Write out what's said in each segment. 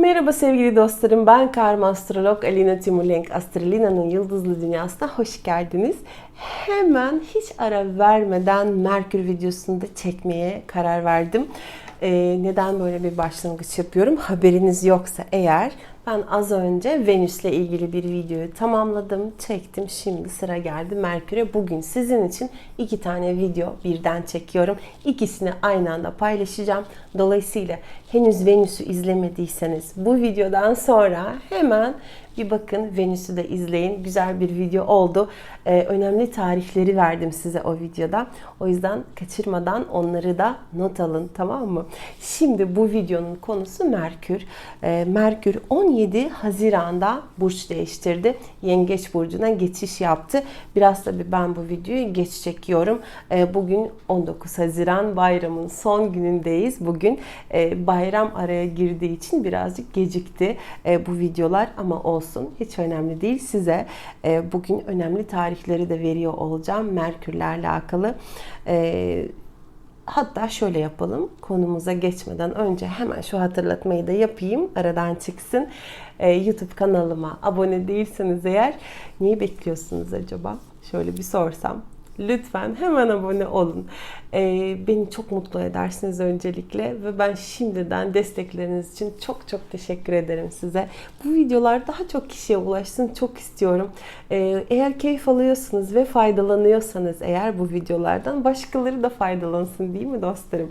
Merhaba sevgili dostlarım. Ben karma astrolog Alina Timulenk. Astrolina'nın yıldızlı dünyasına hoş geldiniz. Hemen hiç ara vermeden Merkür videosunu da çekmeye karar verdim. Ee, neden böyle bir başlangıç yapıyorum? Haberiniz yoksa eğer ben az önce Venüs'le ilgili bir videoyu tamamladım, çektim. Şimdi sıra geldi Merkür'e. Bugün sizin için iki tane video birden çekiyorum. İkisini aynı anda paylaşacağım. Dolayısıyla henüz Venüs'ü izlemediyseniz bu videodan sonra hemen bir bakın Venüs'ü de izleyin. Güzel bir video oldu. Ee, önemli tarihleri verdim size o videoda. O yüzden kaçırmadan onları da not alın tamam mı? Şimdi bu videonun konusu Merkür. Ee, Merkür 17 Haziran'da burç değiştirdi. Yengeç burcuna geçiş yaptı. Biraz tabii ben bu videoyu geç çekiyorum. Ee, bugün 19 Haziran bayramın son günündeyiz. Bugün e, bayram araya girdiği için birazcık gecikti e, bu videolar ama olsun hiç önemli değil. Size e, bugün önemli tarihleri de veriyor olacağım Merkür'le alakalı. E, Hatta şöyle yapalım. Konumuza geçmeden önce hemen şu hatırlatmayı da yapayım. Aradan çıksın. Ee, YouTube kanalıma abone değilseniz eğer neyi bekliyorsunuz acaba? Şöyle bir sorsam. Lütfen hemen abone olun. Ee, beni çok mutlu edersiniz öncelikle ve ben şimdiden destekleriniz için çok çok teşekkür ederim size. Bu videolar daha çok kişiye ulaşsın çok istiyorum. Ee, eğer keyif alıyorsunuz ve faydalanıyorsanız eğer bu videolardan başkaları da faydalansın değil mi dostlarım?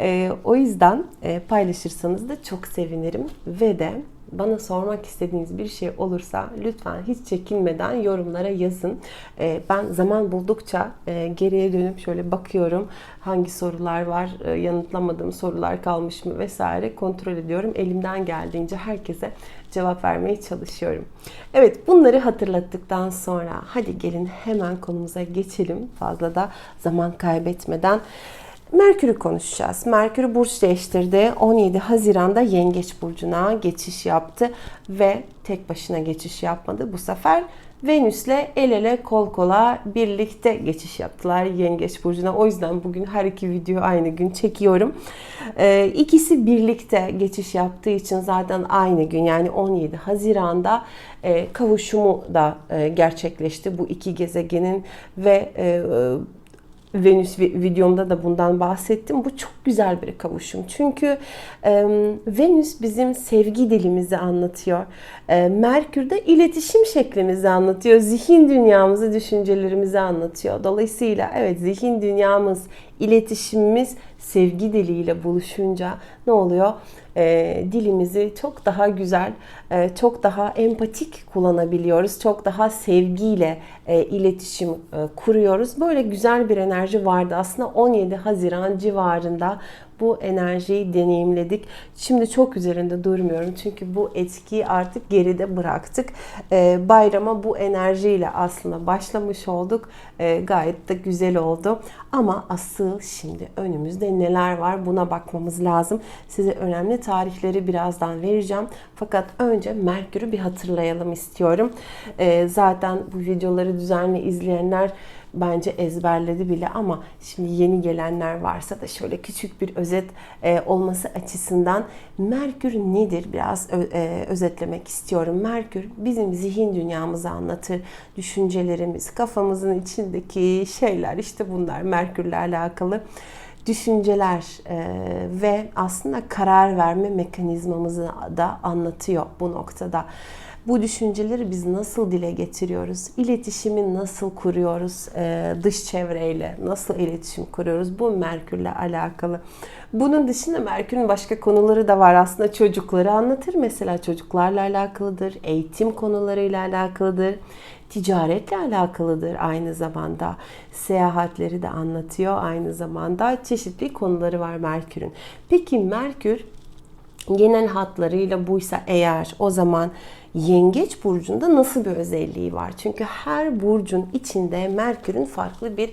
Ee, o yüzden e, paylaşırsanız da çok sevinirim ve de bana sormak istediğiniz bir şey olursa lütfen hiç çekinmeden yorumlara yazın. Ee, ben zaman buldukça e, geriye dönüp şöyle bakıyorum hangi sorular var, e, yanıtlamadığım sorular kalmış mı vesaire kontrol ediyorum. Elimden geldiğince herkese cevap vermeye çalışıyorum. Evet bunları hatırlattıktan sonra hadi gelin hemen konumuza geçelim. Fazla da zaman kaybetmeden. Merkür'ü konuşacağız. Merkür burç değiştirdi. 17 Haziran'da Yengeç burcuna geçiş yaptı ve tek başına geçiş yapmadı. Bu sefer Venüs'le el ele kol kola birlikte geçiş yaptılar Yengeç burcuna. O yüzden bugün her iki video aynı gün çekiyorum. Ee, ikisi birlikte geçiş yaptığı için zaten aynı gün yani 17 Haziran'da e, kavuşumu da e, gerçekleşti bu iki gezegenin ve e, Venüs videomda da bundan bahsettim. Bu çok güzel bir kavuşum. Çünkü e, Venüs bizim sevgi dilimizi anlatıyor. E, Merkür de iletişim şeklimizi anlatıyor. Zihin dünyamızı, düşüncelerimizi anlatıyor. Dolayısıyla evet zihin dünyamız, iletişimimiz sevgi diliyle buluşunca ne oluyor? E, dilimizi çok daha güzel, e, çok daha empatik kullanabiliyoruz. Çok daha sevgiyle e, iletişim e, kuruyoruz. Böyle güzel bir enerji vardı. Aslında 17 Haziran civarında bu enerjiyi deneyimledik. Şimdi çok üzerinde durmuyorum çünkü bu etkiyi artık geride bıraktık. Ee, bayrama bu enerjiyle aslında başlamış olduk. Ee, gayet de güzel oldu. Ama asıl şimdi önümüzde neler var buna bakmamız lazım. Size önemli tarihleri birazdan vereceğim. Fakat önce Merkür'ü bir hatırlayalım istiyorum. Ee, zaten bu videoları düzenli izleyenler bence ezberledi bile ama şimdi yeni gelenler varsa da şöyle küçük bir özet e, olması açısından Merkür nedir biraz ö, e, özetlemek istiyorum. Merkür bizim zihin dünyamızı anlatır. Düşüncelerimiz, kafamızın içindeki şeyler işte bunlar Merkürle alakalı düşünceler e, ve aslında karar verme mekanizmamızı da anlatıyor bu noktada. Bu düşünceleri biz nasıl dile getiriyoruz? İletişimi nasıl kuruyoruz e, dış çevreyle? Nasıl iletişim kuruyoruz? Bu Merkür'le alakalı. Bunun dışında Merkür'ün başka konuları da var. Aslında çocukları anlatır. Mesela çocuklarla alakalıdır. Eğitim konularıyla alakalıdır. Ticaretle alakalıdır aynı zamanda. Seyahatleri de anlatıyor aynı zamanda. Çeşitli konuları var Merkür'ün. Peki Merkür genel hatlarıyla buysa eğer o zaman Yengeç burcunda nasıl bir özelliği var? Çünkü her burcun içinde Merkür'ün farklı bir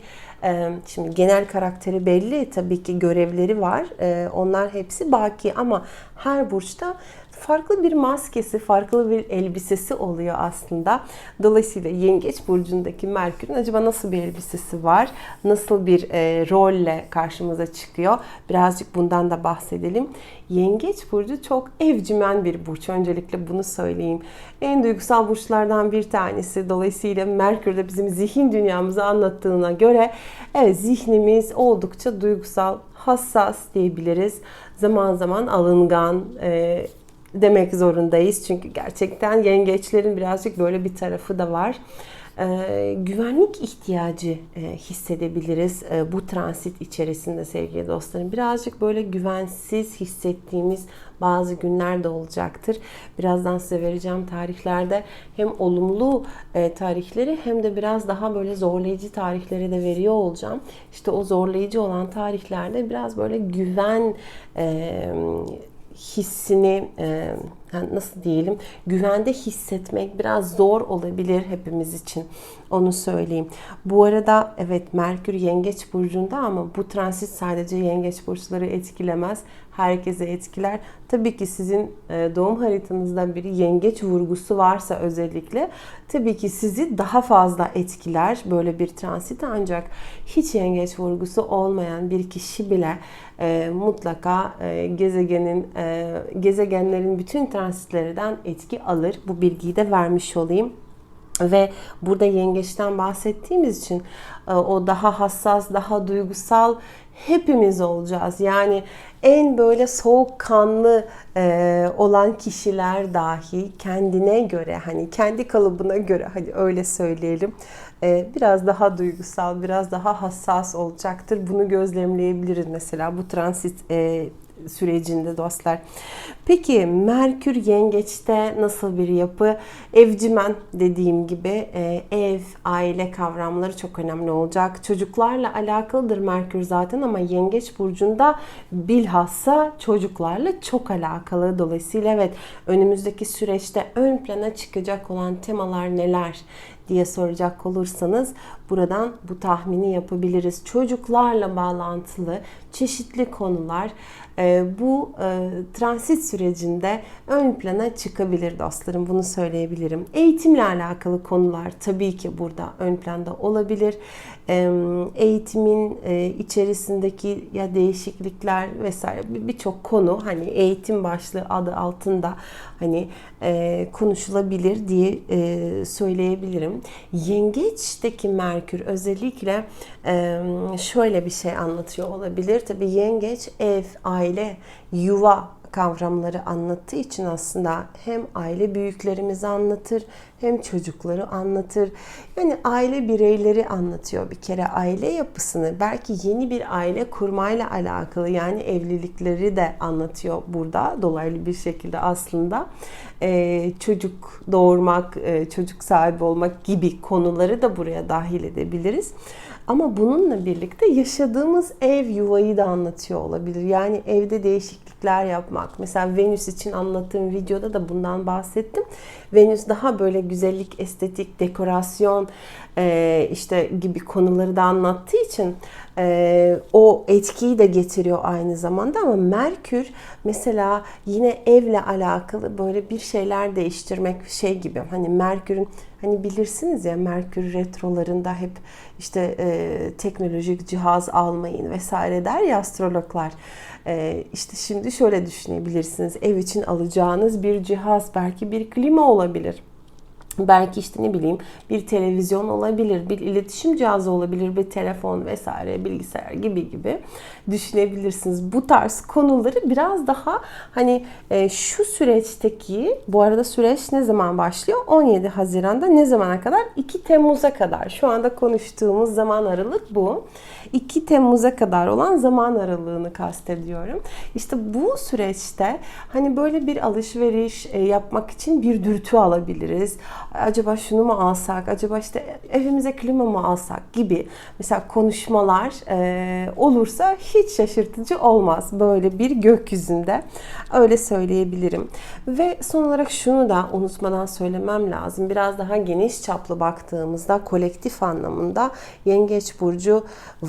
şimdi genel karakteri belli tabii ki görevleri var. Onlar hepsi baki ama her burçta farklı bir maskesi, farklı bir elbisesi oluyor aslında. Dolayısıyla Yengeç burcundaki Merkür'ün acaba nasıl bir elbisesi var? Nasıl bir e, rolle karşımıza çıkıyor? Birazcık bundan da bahsedelim. Yengeç burcu çok evcimen bir burç. Öncelikle bunu söyleyeyim. En duygusal burçlardan bir tanesi. Dolayısıyla Merkür de bizim zihin dünyamızı anlattığına göre evet zihnimiz oldukça duygusal, hassas diyebiliriz. Zaman zaman alıngan, e, demek zorundayız. Çünkü gerçekten yengeçlerin birazcık böyle bir tarafı da var. Ee, güvenlik ihtiyacı e, hissedebiliriz e, bu transit içerisinde sevgili dostlarım. Birazcık böyle güvensiz hissettiğimiz bazı günler de olacaktır. Birazdan size vereceğim tarihlerde hem olumlu e, tarihleri hem de biraz daha böyle zorlayıcı tarihleri de veriyor olacağım. İşte o zorlayıcı olan tarihlerde biraz böyle güven e, hissini e, nasıl diyelim güvende hissetmek biraz zor olabilir hepimiz için. Onu söyleyeyim. Bu arada evet Merkür Yengeç burcunda ama bu transit sadece Yengeç burçları etkilemez. Herkese etkiler. Tabii ki sizin e, doğum haritanızdan biri Yengeç vurgusu varsa özellikle tabii ki sizi daha fazla etkiler böyle bir transit ancak hiç Yengeç vurgusu olmayan bir kişi bile e, mutlaka e, gezegenin e, gezegenlerin bütün transitlerinden etki alır. Bu bilgiyi de vermiş olayım. Ve burada yengeçten bahsettiğimiz için e, o daha hassas, daha duygusal hepimiz olacağız. Yani en böyle soğukkanlı e, olan kişiler dahi kendine göre hani kendi kalıbına göre hadi öyle söyleyelim e, biraz daha duygusal, biraz daha hassas olacaktır. Bunu gözlemleyebiliriz mesela bu transit e, sürecinde dostlar. Peki Merkür Yengeç'te nasıl bir yapı? Evcimen dediğim gibi e, ev, aile kavramları çok önemli olacak. Çocuklarla alakalıdır Merkür zaten ama Yengeç burcunda bilhassa çocuklarla çok alakalı. Dolayısıyla evet önümüzdeki süreçte ön plana çıkacak olan temalar neler? diye soracak olursanız buradan bu tahmini yapabiliriz. Çocuklarla bağlantılı çeşitli konular bu e, transit sürecinde ön plana çıkabilir dostlarım. Bunu söyleyebilirim. Eğitimle alakalı konular tabii ki burada ön planda olabilir. E, eğitimin e, içerisindeki ya değişiklikler vesaire birçok konu hani eğitim başlığı adı altında hani e, konuşulabilir diye e, söyleyebilirim. Yengeç'teki Merkür özellikle e, şöyle bir şey anlatıyor olabilir. Tabii yengeç ev, aile, yuva kavramları anlattığı için aslında hem aile büyüklerimizi anlatır hem çocukları anlatır. Yani aile bireyleri anlatıyor bir kere aile yapısını. Belki yeni bir aile kurmayla alakalı yani evlilikleri de anlatıyor burada dolaylı bir şekilde aslında. Ee, çocuk doğurmak, e, çocuk sahibi olmak gibi konuları da buraya dahil edebiliriz. Ama bununla birlikte yaşadığımız ev yuvayı da anlatıyor olabilir. Yani evde değişiklikler yapmak. Mesela Venüs için anlattığım videoda da bundan bahsettim. Venüs daha böyle güzellik, estetik, dekorasyon e, işte gibi konuları da anlattığı için e, o etkiyi de getiriyor aynı zamanda. Ama Merkür mesela yine evle alakalı böyle bir şeyler değiştirmek şey gibi hani Merkür'ün hani bilirsiniz ya Merkür retrolarında hep işte e, teknolojik cihaz almayın vesaire der ya astrologlar. E, işte şimdi şöyle düşünebilirsiniz. Ev için alacağınız bir cihaz belki bir klima olabilir Belki işte ne bileyim bir televizyon olabilir, bir iletişim cihazı olabilir, bir telefon vesaire, bilgisayar gibi gibi düşünebilirsiniz. Bu tarz konuları biraz daha hani e, şu süreçteki, bu arada süreç ne zaman başlıyor? 17 Haziran'da ne zamana kadar? 2 Temmuz'a kadar. Şu anda konuştuğumuz zaman aralık bu. 2 Temmuz'a kadar olan zaman aralığını kastediyorum. İşte bu süreçte hani böyle bir alışveriş e, yapmak için bir dürtü alabiliriz. Acaba şunu mu alsak? Acaba işte evimize klima mı alsak gibi mesela konuşmalar e, olursa hiç şaşırtıcı olmaz böyle bir gökyüzünde. Öyle söyleyebilirim. Ve son olarak şunu da unutmadan söylemem lazım. Biraz daha geniş çaplı baktığımızda kolektif anlamında Yengeç burcu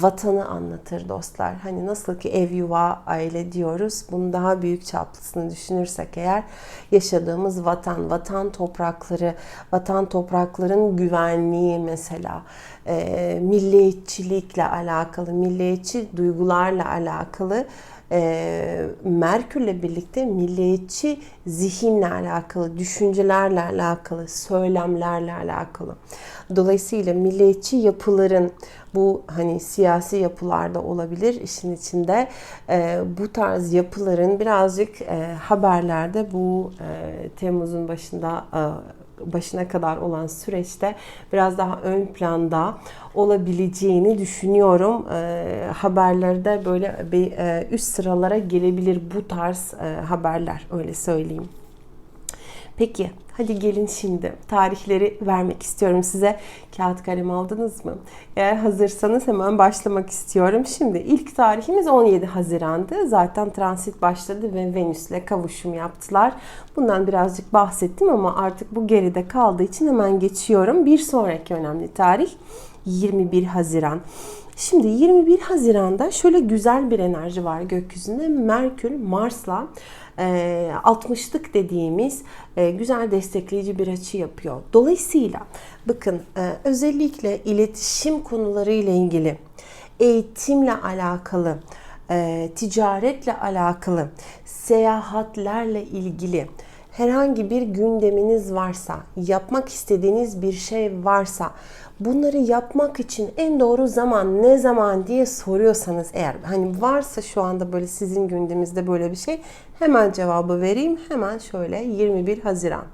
vatanı anlatır dostlar. Hani nasıl ki ev yuva aile diyoruz. Bunu daha büyük çaplısını düşünürsek eğer yaşadığımız vatan, vatan toprakları, vatan toprakların güvenliği mesela e, milliyetçilikle alakalı, milliyetçi duygularla alakalı e, Merkür'le birlikte milliyetçi zihinle alakalı, düşüncelerle alakalı, söylemlerle alakalı. Dolayısıyla milliyetçi yapıların bu hani siyasi yapılarda olabilir işin içinde e, bu tarz yapıların birazcık e, haberlerde bu e, Temmuz'un başında e, başına kadar olan süreçte biraz daha ön planda olabileceğini düşünüyorum. E, haberlerde böyle bir e, üst sıralara gelebilir bu tarz e, haberler öyle söyleyeyim. Peki hadi gelin şimdi tarihleri vermek istiyorum size. Kağıt kalem aldınız mı? Eğer hazırsanız hemen başlamak istiyorum. Şimdi ilk tarihimiz 17 Haziran'dı. Zaten transit başladı ve Venüs'le kavuşum yaptılar. Bundan birazcık bahsettim ama artık bu geride kaldığı için hemen geçiyorum. Bir sonraki önemli tarih 21 Haziran. Şimdi 21 Haziran'da şöyle güzel bir enerji var gökyüzünde. Merkür Mars'la 60'lık dediğimiz e, güzel destekleyici bir açı yapıyor. Dolayısıyla bakın e, özellikle iletişim konuları ile ilgili, eğitimle alakalı, e, ticaretle alakalı, seyahatlerle ilgili herhangi bir gündeminiz varsa, yapmak istediğiniz bir şey varsa, bunları yapmak için en doğru zaman ne zaman diye soruyorsanız eğer hani varsa şu anda böyle sizin gündeminizde böyle bir şey hemen cevabı vereyim. Hemen şöyle 21 Haziran.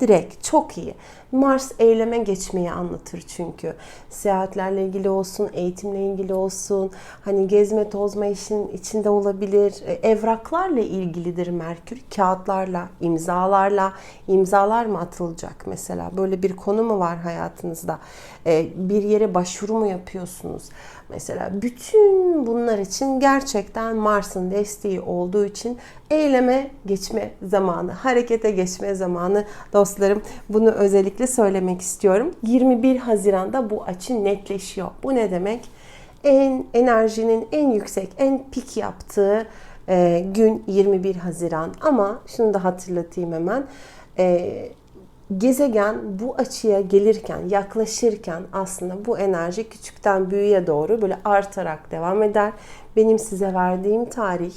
Direkt çok iyi. Mars eyleme geçmeyi anlatır çünkü. Seyahatlerle ilgili olsun, eğitimle ilgili olsun, hani gezme tozma işin içinde olabilir. E, evraklarla ilgilidir Merkür. Kağıtlarla, imzalarla. imzalar mı atılacak mesela? Böyle bir konu mu var hayatınızda? E, bir yere başvuru mu yapıyorsunuz? Mesela bütün bunlar için gerçekten Mars'ın desteği olduğu için eyleme geçme zamanı, harekete geçme zamanı dostlarım. Bunu özellikle söylemek istiyorum. 21 Haziran'da bu açı netleşiyor. Bu ne demek? En enerjinin en yüksek, en pik yaptığı e, gün 21 Haziran. Ama şunu da hatırlatayım hemen. E, gezegen bu açıya gelirken, yaklaşırken aslında bu enerji küçükten büyüğe doğru böyle artarak devam eder. Benim size verdiğim tarih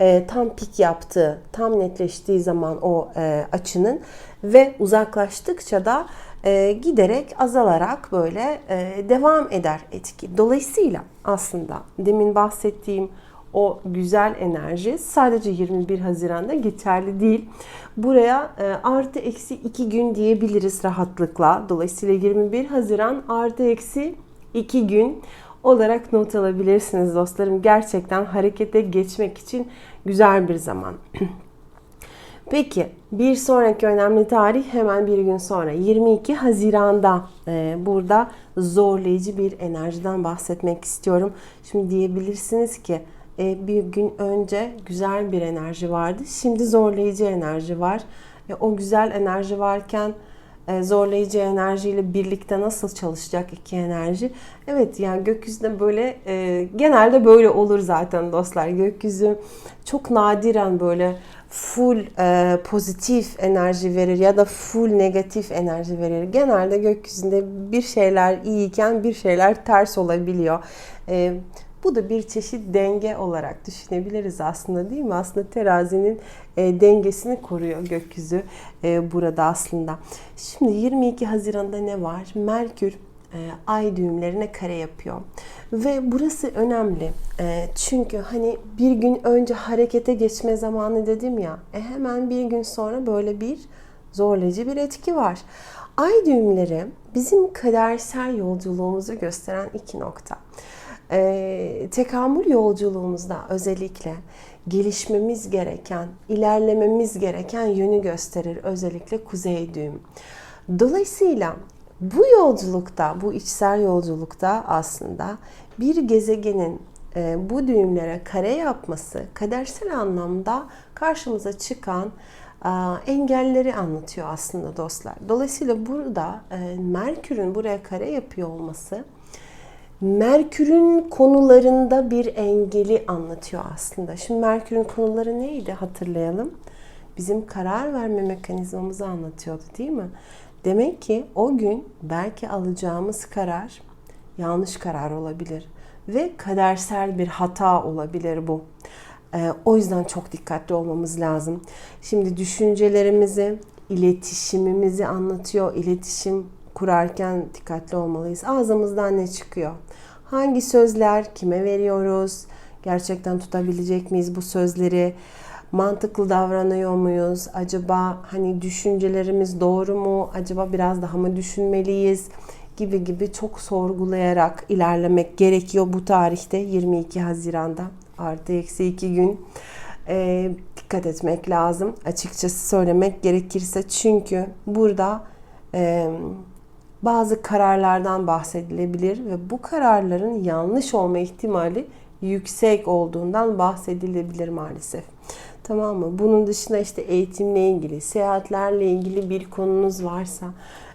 e, tam pik yaptığı, tam netleştiği zaman o e, açının ve uzaklaştıkça da e, giderek azalarak böyle e, devam eder etki. Dolayısıyla aslında demin bahsettiğim o güzel enerji sadece 21 Haziran'da geçerli değil. Buraya e, artı eksi 2 gün diyebiliriz rahatlıkla. Dolayısıyla 21 Haziran artı eksi 2 gün olarak not alabilirsiniz dostlarım. Gerçekten harekete geçmek için güzel bir zaman. Peki bir sonraki önemli tarih hemen bir gün sonra 22 Haziran'da e, burada zorlayıcı bir enerjiden bahsetmek istiyorum. Şimdi diyebilirsiniz ki bir gün önce güzel bir enerji vardı. Şimdi zorlayıcı enerji var. E, o güzel enerji varken e, zorlayıcı enerjiyle birlikte nasıl çalışacak iki enerji? Evet yani gökyüzünde böyle e, genelde böyle olur zaten dostlar. Gökyüzü çok nadiren böyle full e, pozitif enerji verir ya da full negatif enerji verir. Genelde gökyüzünde bir şeyler iyiyken bir şeyler ters olabiliyor. E, bu da bir çeşit denge olarak düşünebiliriz aslında değil mi? Aslında terazinin e, dengesini koruyor gökyüzü e, burada aslında. Şimdi 22 Haziran'da ne var? Merkür e, ay düğümlerine kare yapıyor. Ve burası önemli. E, çünkü hani bir gün önce harekete geçme zamanı dedim ya. E, hemen bir gün sonra böyle bir zorlayıcı bir etki var. Ay düğümleri bizim kadersel yolculuğumuzu gösteren iki nokta e, tekamül yolculuğumuzda özellikle gelişmemiz gereken, ilerlememiz gereken yönü gösterir özellikle kuzey düğüm. Dolayısıyla bu yolculukta, bu içsel yolculukta aslında bir gezegenin e, bu düğümlere kare yapması kadersel anlamda karşımıza çıkan e, engelleri anlatıyor aslında dostlar. Dolayısıyla burada e, Merkür'ün buraya kare yapıyor olması Merkür'ün konularında bir engeli anlatıyor aslında. Şimdi Merkür'ün konuları neydi hatırlayalım. Bizim karar verme mekanizmamızı anlatıyordu değil mi? Demek ki o gün belki alacağımız karar yanlış karar olabilir ve kadersel bir hata olabilir bu. Ee, o yüzden çok dikkatli olmamız lazım. Şimdi düşüncelerimizi, iletişimimizi anlatıyor. İletişim kurarken dikkatli olmalıyız. Ağzımızdan ne çıkıyor? Hangi sözler kime veriyoruz? Gerçekten tutabilecek miyiz bu sözleri? Mantıklı davranıyor muyuz? Acaba hani düşüncelerimiz doğru mu? Acaba biraz daha mı düşünmeliyiz? Gibi gibi çok sorgulayarak ilerlemek gerekiyor bu tarihte 22 Haziran'da artı eksi 2 gün e, dikkat etmek lazım. Açıkçası söylemek gerekirse çünkü burada e, bazı kararlardan bahsedilebilir ve bu kararların yanlış olma ihtimali yüksek olduğundan bahsedilebilir maalesef. Tamam mı? Bunun dışında işte eğitimle ilgili, seyahatlerle ilgili bir konunuz varsa,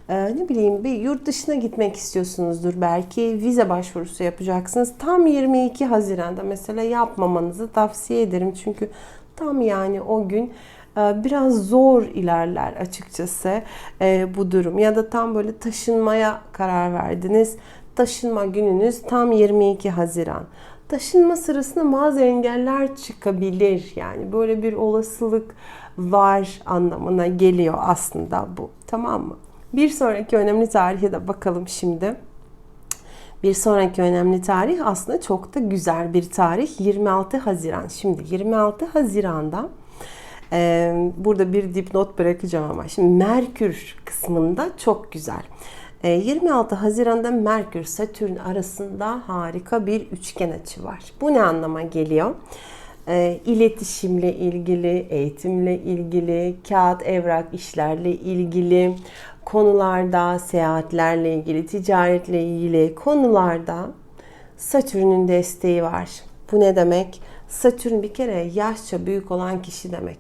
e, ne bileyim bir yurt dışına gitmek istiyorsunuzdur belki vize başvurusu yapacaksınız. Tam 22 Haziran'da mesela yapmamanızı tavsiye ederim. Çünkü tam yani o gün biraz zor ilerler açıkçası e, bu durum. Ya da tam böyle taşınmaya karar verdiniz. Taşınma gününüz tam 22 Haziran taşınma sırasında bazı engeller çıkabilir. Yani böyle bir olasılık var anlamına geliyor aslında bu. Tamam mı? Bir sonraki önemli tarihe de bakalım şimdi. Bir sonraki önemli tarih aslında çok da güzel bir tarih. 26 Haziran. Şimdi 26 Haziran'da e, burada bir dipnot bırakacağım ama şimdi Merkür kısmında çok güzel. 26 ee, Haziran'da Merkür Satürn arasında harika bir üçgen açı var. Bu ne anlama geliyor? İletişimle ilgili, eğitimle ilgili, kağıt evrak işlerle ilgili konularda, seyahatlerle ilgili, ticaretle ilgili konularda Satürn'ün desteği var. Bu ne demek? Satürn bir kere yaşça büyük olan kişi demek.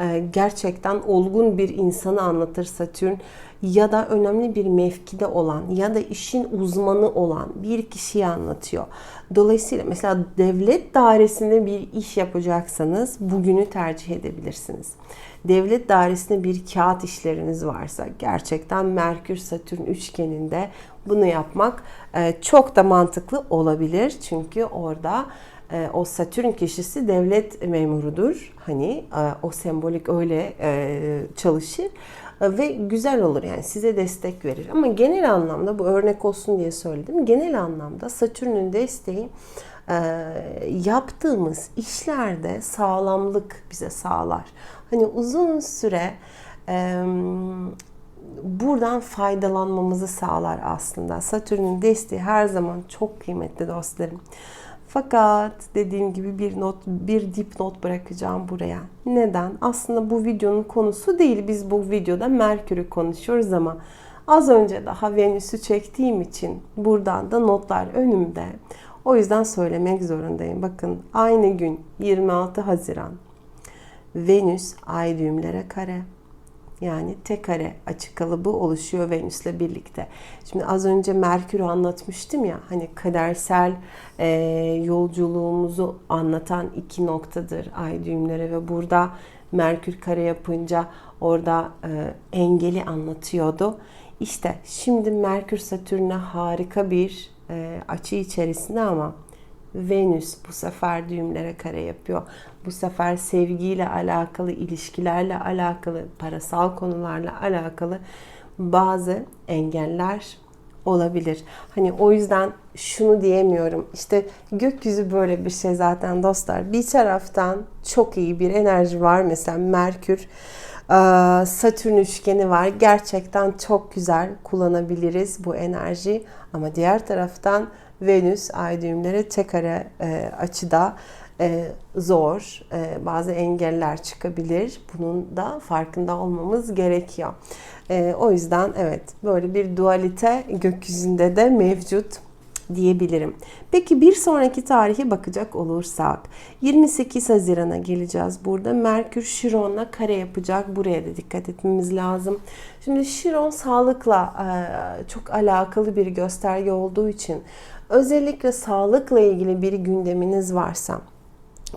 Ee, gerçekten olgun bir insanı anlatır Satürn ya da önemli bir mevkide olan ya da işin uzmanı olan bir kişiyi anlatıyor. Dolayısıyla mesela devlet dairesinde bir iş yapacaksanız bugünü tercih edebilirsiniz. Devlet dairesinde bir kağıt işleriniz varsa gerçekten Merkür Satürn üçgeninde bunu yapmak e, çok da mantıklı olabilir. Çünkü orada e, o Satürn kişisi devlet memurudur. Hani e, o sembolik öyle çalışır ve güzel olur yani size destek verir. Ama genel anlamda bu örnek olsun diye söyledim. Genel anlamda Satürn'ün desteği e, yaptığımız işlerde sağlamlık bize sağlar. Hani uzun süre e, buradan faydalanmamızı sağlar aslında. Satürn'ün desteği her zaman çok kıymetli dostlarım. Fakat dediğim gibi bir not, bir dipnot bırakacağım buraya. Neden? Aslında bu videonun konusu değil. Biz bu videoda Merkür'ü konuşuyoruz ama az önce daha Venüs'ü çektiğim için buradan da notlar önümde. O yüzden söylemek zorundayım. Bakın aynı gün 26 Haziran Venüs ay düğümlere kare. Yani tek kare açı kalıbı oluşuyor Venüs'le birlikte. Şimdi az önce Merkür'ü anlatmıştım ya hani kadersel e, yolculuğumuzu anlatan iki noktadır ay düğümleri ve burada Merkür kare yapınca orada e, engeli anlatıyordu. İşte şimdi Merkür Satürn'e harika bir e, açı içerisinde ama Venüs bu sefer düğümlere kare yapıyor. Bu sefer sevgiyle alakalı, ilişkilerle alakalı, parasal konularla alakalı bazı engeller olabilir. Hani o yüzden şunu diyemiyorum. İşte gökyüzü böyle bir şey zaten dostlar. Bir taraftan çok iyi bir enerji var. Mesela Merkür, Satürn üçgeni var. Gerçekten çok güzel kullanabiliriz bu enerji. Ama diğer taraftan Venüs ay düğümleri tek ara e, açıda e, zor. E, bazı engeller çıkabilir. Bunun da farkında olmamız gerekiyor. E, o yüzden evet böyle bir dualite gökyüzünde de mevcut diyebilirim. Peki bir sonraki tarihe bakacak olursak 28 Haziran'a geleceğiz. Burada Merkür Şiron'la kare yapacak. Buraya da dikkat etmemiz lazım. Şimdi Şiron sağlıkla çok alakalı bir gösterge olduğu için özellikle sağlıkla ilgili bir gündeminiz varsa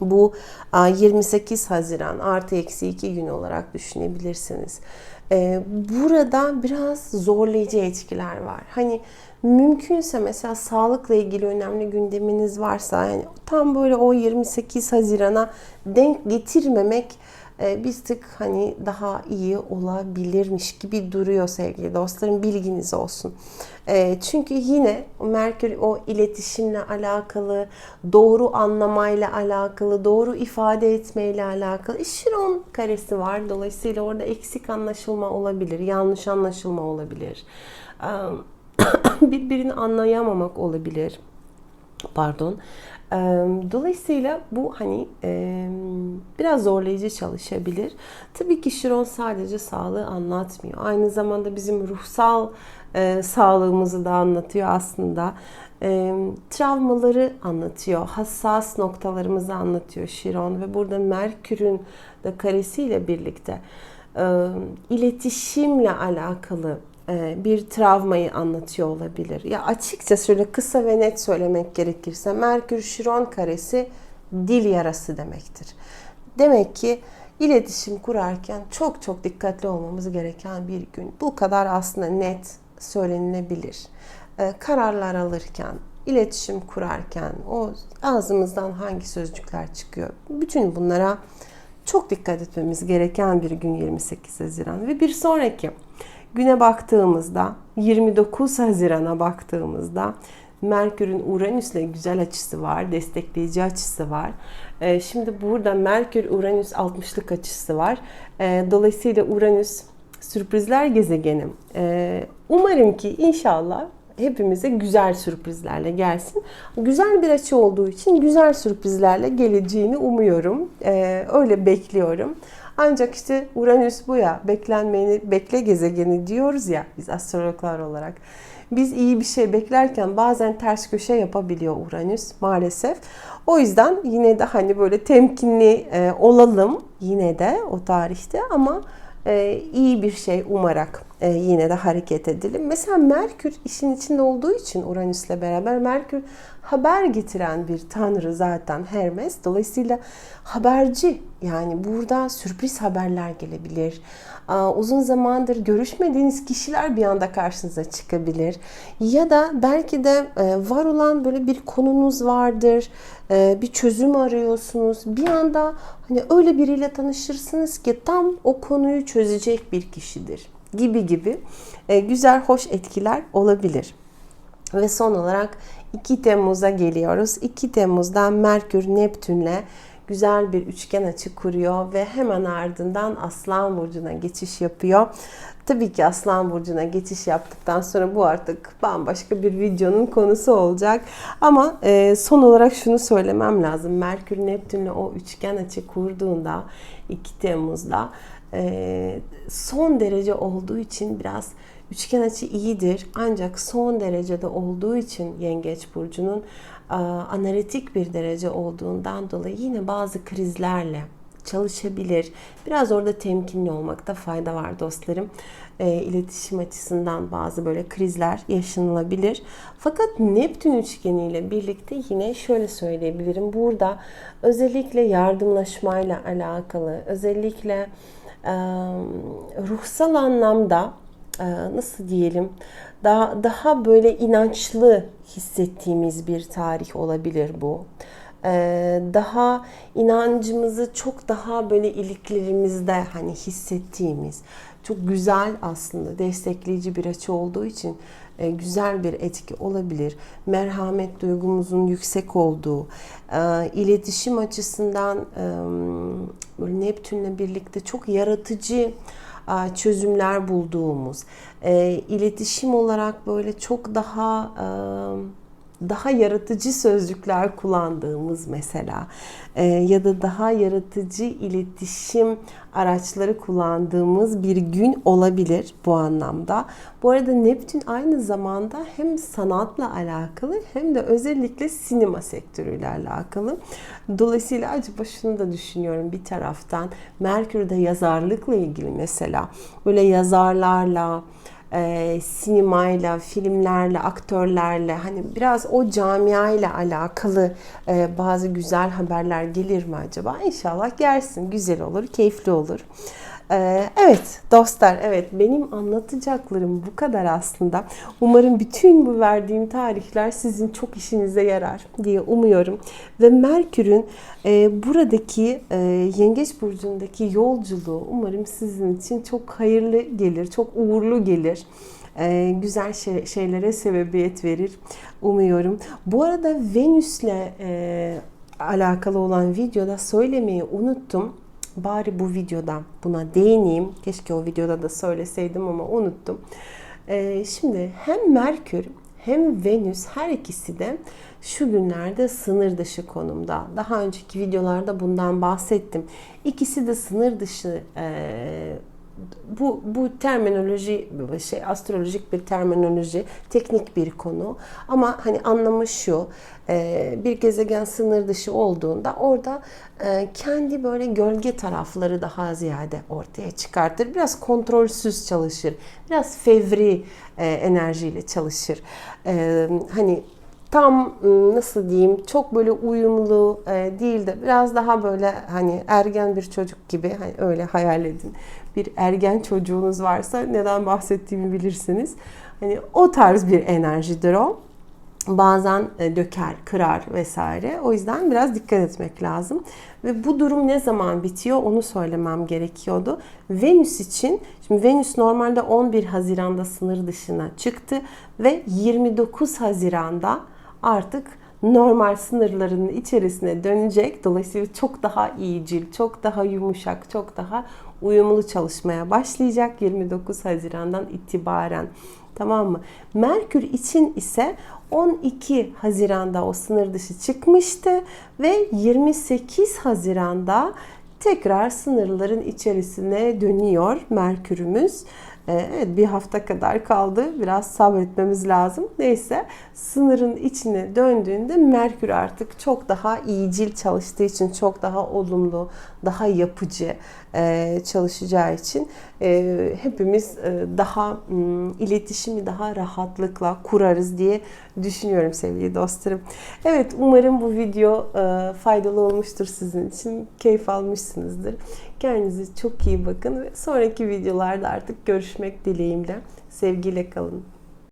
Bu 28 Haziran artı eksi 2 gün olarak düşünebilirsiniz. Ee, burada biraz zorlayıcı etkiler var. Hani mümkünse mesela sağlıkla ilgili önemli gündeminiz varsa yani tam böyle o 28 Haziran'a denk getirmemek e, bir tık hani daha iyi olabilirmiş gibi duruyor sevgili dostlarım bilginiz olsun. E, çünkü yine Merkür o iletişimle alakalı, doğru anlamayla alakalı, doğru ifade etmeyle alakalı Şiron karesi var. Dolayısıyla orada eksik anlaşılma olabilir, yanlış anlaşılma olabilir. Birbirini anlayamamak olabilir. Pardon. Dolayısıyla bu hani biraz zorlayıcı çalışabilir. Tabii ki Şiron sadece sağlığı anlatmıyor. Aynı zamanda bizim ruhsal sağlığımızı da anlatıyor aslında. Travmaları anlatıyor, hassas noktalarımızı anlatıyor Şiron ve burada Merkür'ün de karesiyle birlikte iletişimle alakalı e, bir travmayı anlatıyor olabilir. Ya açıkça şöyle kısa ve net söylemek gerekirse Merkür Şiron karesi dil yarası demektir. Demek ki iletişim kurarken çok çok dikkatli olmamız gereken bir gün. Bu kadar aslında net söylenilebilir. E, kararlar alırken, iletişim kurarken o ağzımızdan hangi sözcükler çıkıyor? Bütün bunlara çok dikkat etmemiz gereken bir gün 28 Haziran ve bir sonraki güne baktığımızda 29 Haziran'a baktığımızda Merkür'ün Uranüs'le güzel açısı var, destekleyici açısı var. Ee, şimdi burada Merkür-Uranüs 60'lık açısı var. Ee, dolayısıyla Uranüs sürprizler gezegeni. Ee, umarım ki inşallah hepimize güzel sürprizlerle gelsin. Güzel bir açı olduğu için güzel sürprizlerle geleceğini umuyorum. Öyle bekliyorum. Ancak işte Uranüs bu ya beklenmeyeni bekle gezegeni diyoruz ya biz astrologlar olarak. Biz iyi bir şey beklerken bazen ters köşe yapabiliyor Uranüs maalesef. O yüzden yine de hani böyle temkinli e, olalım yine de o tarihte ama e, iyi bir şey umarak e, yine de hareket edelim. Mesela Merkür işin içinde olduğu için Uranüs'le beraber Merkür haber getiren bir tanrı zaten Hermes. Dolayısıyla haberci yani burada sürpriz haberler gelebilir. Uzun zamandır görüşmediğiniz kişiler bir anda karşınıza çıkabilir. Ya da belki de e, var olan böyle bir konunuz vardır. E, bir çözüm arıyorsunuz. Bir anda hani öyle biriyle tanışırsınız ki tam o konuyu çözecek bir kişidir gibi gibi e, güzel hoş etkiler olabilir. Ve son olarak 2 Temmuz'a geliyoruz. 2 Temmuz'da Merkür Neptün'le güzel bir üçgen açı kuruyor ve hemen ardından Aslan Burcu'na geçiş yapıyor. Tabii ki Aslan Burcu'na geçiş yaptıktan sonra bu artık bambaşka bir videonun konusu olacak. Ama e, son olarak şunu söylemem lazım. Merkür Neptün'le o üçgen açı kurduğunda 2 Temmuz'da e, son derece olduğu için biraz üçgen açı iyidir. Ancak son derecede olduğu için Yengeç Burcu'nun analitik bir derece olduğundan dolayı yine bazı krizlerle çalışabilir. Biraz orada temkinli olmakta fayda var dostlarım. E, iletişim açısından bazı böyle krizler yaşanılabilir. Fakat Neptün üçgeniyle birlikte yine şöyle söyleyebilirim. Burada özellikle yardımlaşmayla alakalı, özellikle e, ruhsal anlamda nasıl diyelim daha daha böyle inançlı hissettiğimiz bir tarih olabilir bu. Ee, daha inancımızı çok daha böyle iliklerimizde hani hissettiğimiz çok güzel aslında destekleyici bir açı olduğu için e, güzel bir etki olabilir. Merhamet duygumuzun yüksek olduğu, e, iletişim açısından Neptünle birlikte çok yaratıcı çözümler bulduğumuz, iletişim olarak böyle çok daha daha yaratıcı sözcükler kullandığımız mesela e, ya da daha yaratıcı iletişim araçları kullandığımız bir gün olabilir bu anlamda. Bu arada Neptün aynı zamanda hem sanatla alakalı hem de özellikle sinema sektörüyle alakalı. Dolayısıyla acaba şunu da düşünüyorum bir taraftan Merkür'de yazarlıkla ilgili mesela böyle yazarlarla e, sinemayla, filmlerle, aktörlerle hani biraz o camiayla alakalı e, bazı güzel haberler gelir mi acaba? İnşallah gelsin. Güzel olur, keyifli olur. Ee, evet dostlar evet benim anlatacaklarım bu kadar aslında. Umarım bütün bu verdiğim tarihler sizin çok işinize yarar diye umuyorum. Ve Merkür'ün e, buradaki e, Yengeç Burcu'ndaki yolculuğu umarım sizin için çok hayırlı gelir, çok uğurlu gelir. E, güzel şey, şeylere sebebiyet verir umuyorum. Bu arada Venüs'le alakalı olan videoda söylemeyi unuttum bari bu videoda buna değineyim. Keşke o videoda da söyleseydim ama unuttum. Ee, şimdi hem Merkür hem Venüs her ikisi de şu günlerde sınır dışı konumda. Daha önceki videolarda bundan bahsettim. İkisi de sınır dışı e, bu bu terminoloji şey astrolojik bir terminoloji, teknik bir konu. Ama hani anlamı şu. E, bir gezegen sınır dışı olduğunda orada e, kendi böyle gölge tarafları daha ziyade ortaya çıkartır. Biraz kontrolsüz çalışır. Biraz fevri e, enerjiyle çalışır. Hani tam ıı, nasıl diyeyim çok böyle uyumlu değil de biraz daha böyle hani ergen bir çocuk gibi hani öyle hayal edin bir ergen çocuğunuz varsa neden bahsettiğimi bilirsiniz. Hani o tarz bir enerjidir o. Bazen e, döker, kırar vesaire. O yüzden biraz dikkat etmek lazım. Ve bu durum ne zaman bitiyor onu söylemem gerekiyordu. Venüs için, şimdi Venüs normalde 11 Haziran'da sınır dışına çıktı ve 29 Haziran'da artık normal sınırlarının içerisine dönecek. Dolayısıyla çok daha iyicil, çok daha yumuşak, çok daha uyumlu çalışmaya başlayacak 29 Haziran'dan itibaren. Tamam mı? Merkür için ise 12 Haziran'da o sınır dışı çıkmıştı ve 28 Haziran'da tekrar sınırların içerisine dönüyor Merkürümüz. Ee, evet bir hafta kadar kaldı. Biraz sabretmemiz lazım. Neyse sınırın içine döndüğünde Merkür artık çok daha iyicil çalıştığı için çok daha olumlu, daha yapıcı e, çalışacağı için e, hepimiz e, daha iletişimi daha rahatlıkla kurarız diye düşünüyorum sevgili dostlarım. Evet umarım bu video faydalı olmuştur sizin için. Keyif almışsınızdır. Kendinize çok iyi bakın ve sonraki videolarda artık görüşmek dileğimle. Sevgiyle kalın.